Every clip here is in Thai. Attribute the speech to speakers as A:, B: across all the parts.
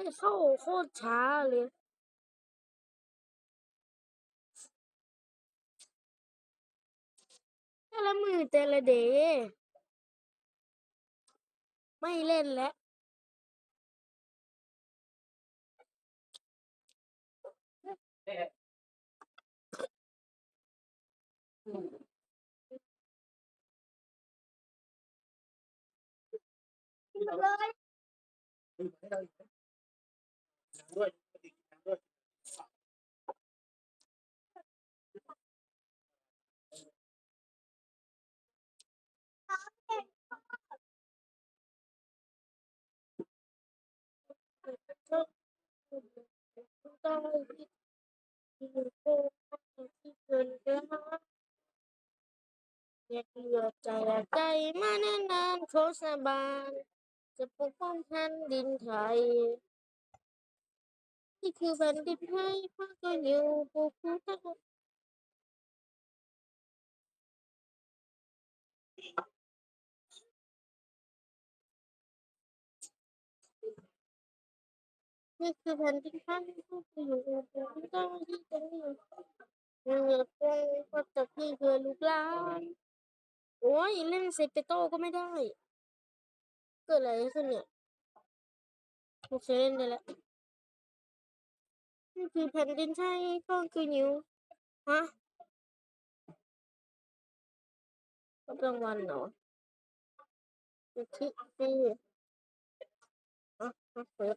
A: ยเข้าโคตรช้าเลย แต่ละมือแต่ละเดย์ไม่เล่นแล้วเลยากเหลือใจและใจมาแน่ นานโคสาบานจะปกป้องแผ่นดินไทยนี่คือแผ่นดินไทยพ่อก็อยู่ปกป้องนี่คือแผ่นดินไทยพ่อก็อยู่ปกป้องที่จะอยู่เมื่อคงก็จะพี่เพื่อลูกลานโอ้ยเล่นเซเปโต้ก็ไม่ได้ เกิดอะไรขึ้นเนี่ยโอเคเล่นได้แล้ว นี่คือแผ่นดินไทยก็คือนิ้วฮะรับรางวัลเหรอคิดดีอะเปิด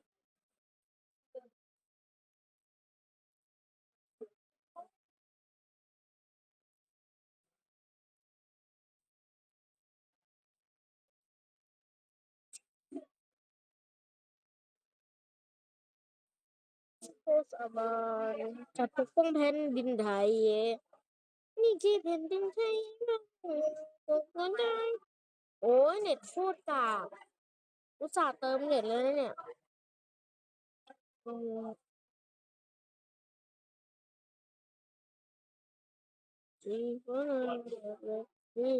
A: นดินไทยนะปกป้องได้โอ้ยเน็ตโคตรกากอุตส่าห์เติมเน็ตแล้วนะเนี่ยอืมจริงเพราะมันเลย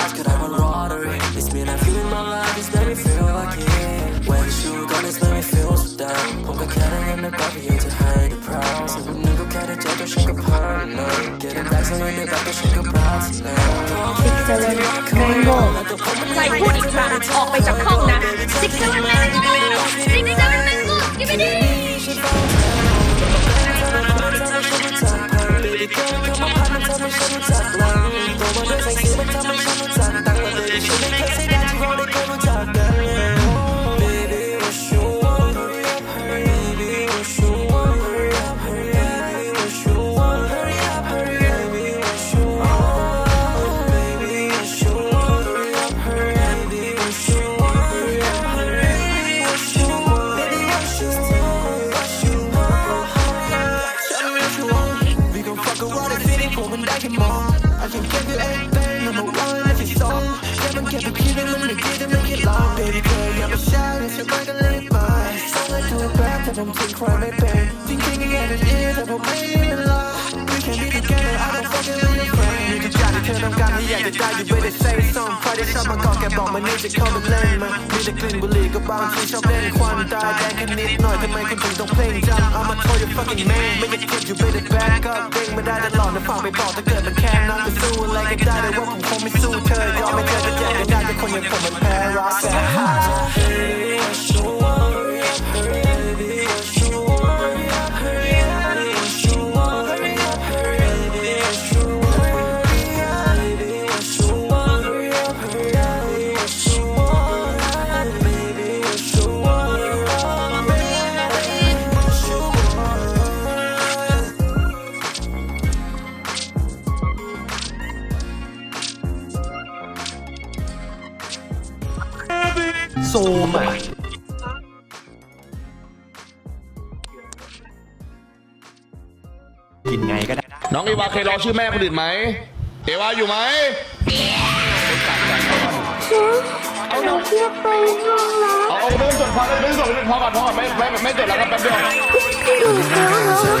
B: Getting back, so in the back, shake a bounce now.
C: Six, seven, mango.
D: ใครพูดอีกครั้งออกไปจากห้องนะ six seven mango six seven mango give me this ะ
B: มากันเลยบายสั่งให้ถูกแบบแต่ผมทิ้งใครไม่เป็นจริงๆก็แค่นั้นเอแต่ผมไม่เป็นไร We can be together I don't fucking with your friend มีทุกอย่างที่เธอต้องการที่อยากจะได้อยู่ไม่ได้ say some ใครที่ชอบมาก่อนแกบอกมันนี่จะเข้ามาเล่นมามีแต่กลิ่นบุหรี่ก็บางทีชอบเล่นควันตาแดงแค่นิดหน่อยทำไมคุณถึงต้องเพลงจำเอามาโทร your fucking man ไม่อยากเก็บอยู่ไม่ได้ back up เด้งไม่ได้ตลอดนะฟังไปบอกถ้าเกิดมันแค่นั้นก็สู้อะไรก็ได้แต่ว่าผมคงไม่สู้เธอยอมไม่เธอจะแย่ก็ได้แต่คนอย่างผมมันแพ้รักแต่
E: โซมอะกินไงก็ได้
F: น้องเอวาเคยรอชื่อแม่คนอื่นไหม เอวาอยู่ไหม
C: หนูเรียกไปห้องแล้ว
F: เอาเอาเรื่องส่วนพอเลยเรื่องส่วนพอก่อนพอก่อนไม่ไม่ไม่จบแล้วครับแป๊บเดียว
C: หนูแล้ว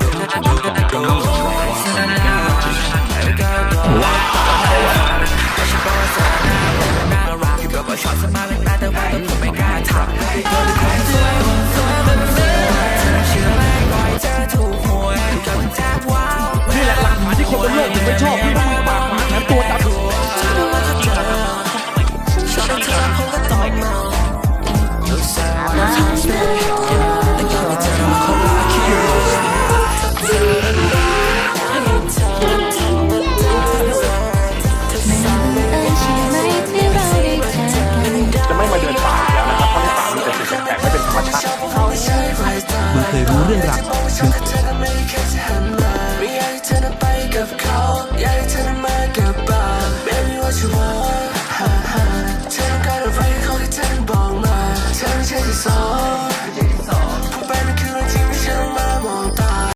D: Guatemala of yeah, you turn my goodbye. Baby, what you want?